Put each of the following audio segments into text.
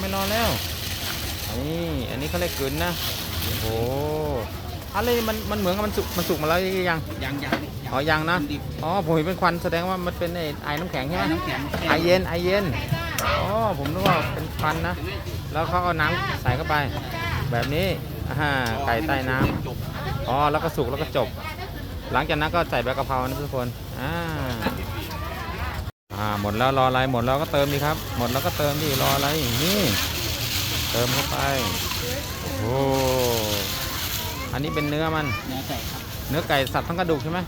ไม่รอแล้ว นี่อันนี้เขาเรียกกลืนนะ โอ้โหอะไรมันมันเหมือนกับมันสุกมันสุกมาแล้วยัง ยังยังอ๋อยังนะดิบอ๋อผมเห็นเป็นควันแสดงว่ามันเป็นไอ้ไอ้น้ำแข็งใช่ไหมน้ำแข็งไอเย็นไอเย็น อ๋อผมนึกว่าเป็นควันนะ แล้วเขาเอาน้ำใส่เข้าไป แบบนี้อ่าไก่ใต้น้ำอ๋อแล้วก็สุกแล้วก็จบ หลังจากนั้นก็ใส่ใบกะเพรานะทุกคน อ่า อ่าหมดแล้วรออะไรหมดแล้วก็เติมดีครับ หมดแล้วก็เติมดิรออะไรนี่เติมเข้าไปโอ้โหอันนี้เป็นเนื้อมันเนื้อไก่ครับเนื้อไก่สับทั้งกระดูกใช่ไหม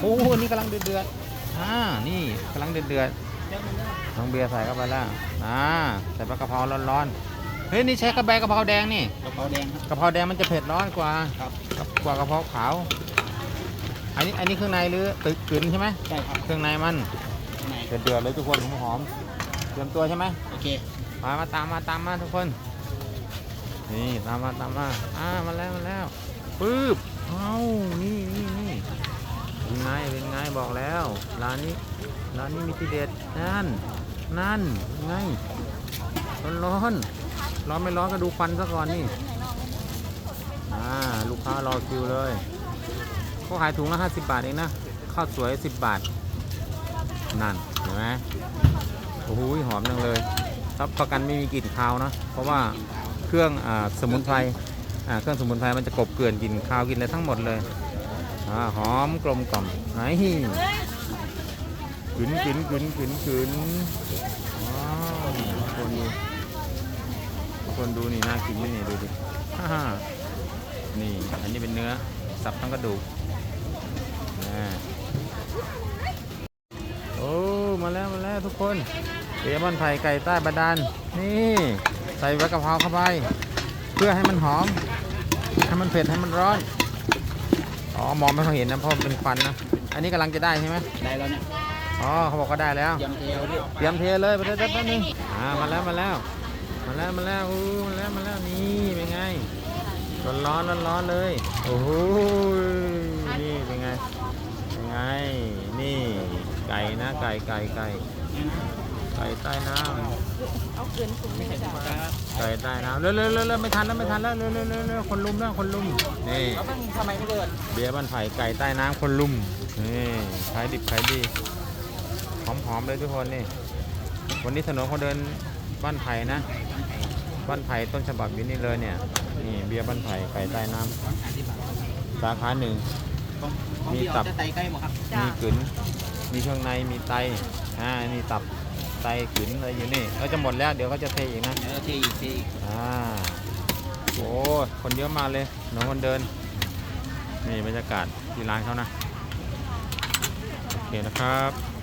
โอ้โหนี่กำลังเดือดเดือดๆอ่านี่กำลังเดือดเดือดๆน้องเบียร์ใส่เข้าไปแล้วอ่าใส่ปลากระเพราร้อนๆเฮ้ยนี่ใช้กระแบกระเพราแดงนี่กระเพราแดงครับกระเพราแดงมันจะเผ็ดร้อนกว่าครับกว่ากระเพราขาวอันนี้อันนี้เครื่องในหรือตึกกลืนใช่ไหมใช่ครับเครื่องในมัน ไหน เดือดเดือดๆเลยทุกคนหอมๆเตรียมตัวใช่ไหมโอเค มามาตามมาตามมาทุกคน นี่ตามมาตามมาอ่ามาแล้วมาแล้วปึ๊บเอ้านี่นี่นี่เป็นไงเป็นไงบอกแล้วร้านนี้ร้านนี้มีทีเด็ดนั่นนั่นไงร้อนร้อนร้อนไม่ร้อนก็ดูควันซะก่อนนี่อ่าลูกค้ารอคิวเลยเขาขายถุงละ50 บาทเองนะข้าวสวย 10 บาท นั่นเห็นไหมโอ้โหหอมจังเลยรับประกันไม่มีกลิ่นคาวนะเพราะว่าเครื่องอสมุนไพรเครื่องสมุนไพรมันจะกบเกลื่อนกลิ่นคาวกลิ่นอะไรทั้งหมดเลยอหอมกลมกล่อมไหนกึนกึนกึนกึนกึนคนดูคนดูนี่น่ากินไหมนี่ดูดิฮ่าฮ่านี่อันนี้เป็นเนื้อสับทั้งกระดูกนะโอ้ มาแล้วมาแล้วทุกคนเอมอนไผ่ไก่ใต้บาดาลนี่ใส่ใบกะเพราเข้าไป เพื่อให้มันหอม ให้มันเผ็ดให้มันร้อนอ๋อมองไม่ค่อยเห็นนะเพราะมันเป็นควันนะอันนี้กำลังจะได้ใช่ไหมได้แล้วเนี่ยอ๋อเขาบอกก็ได้แล้วยำเทลด้วยเตรียมเทเลยไปเลยแป๊บนึงอ่ามาแล้วมาแล้วมาแล้วมาแล้วอู้มาแล้วมาแล้วนี่เป็นไงร้อนร้อนร้อนร้อนๆเลยโอ้โหนี่เป็นไงเป็นไงนี่ ไก่นะไก่ไก่ไก่ไก่ใต้น้ำไม่ใช่ทุกครับไก่ใต้น้ำเร็วเร็วเร็วเร็วไม่ทันแล้วไม่ทันแล้วเร็วเร็วเร็วเร็วคนลุมแล้วคนลุมนี่แล้วมันทำไมไม่เดินเบียร์บ้านไผ่ไก่ใต้น้ำคนลุมนี่ขายดิบขายดีหอมๆเลยทุกคนนี่วันนี้ถนนคนเดินบ้านไผ่นะบ้านไผ่ต้นฉบับอยู่นี่เลยเนี่ยนี่เบียร์บ้านไผ่ไก่ใต้น้ำสาขาหนึ่งของของมีพี่ตัเอาบจะไตใกล้หมดครับมีกึ๋น มีเครื่องในมีไตอ่านี่ตับไตกึ๋นอะไรอยู่นี่ก็จะหมดแล้วเดี๋ยวก็จะเทอีกนะเดี๋ยวเทอีกเทอีกอ่าโอ้คนเยอะมากเลยหนองคนเดินนี่บรรยากาศที่ร้านเขานะโอเคนะครับ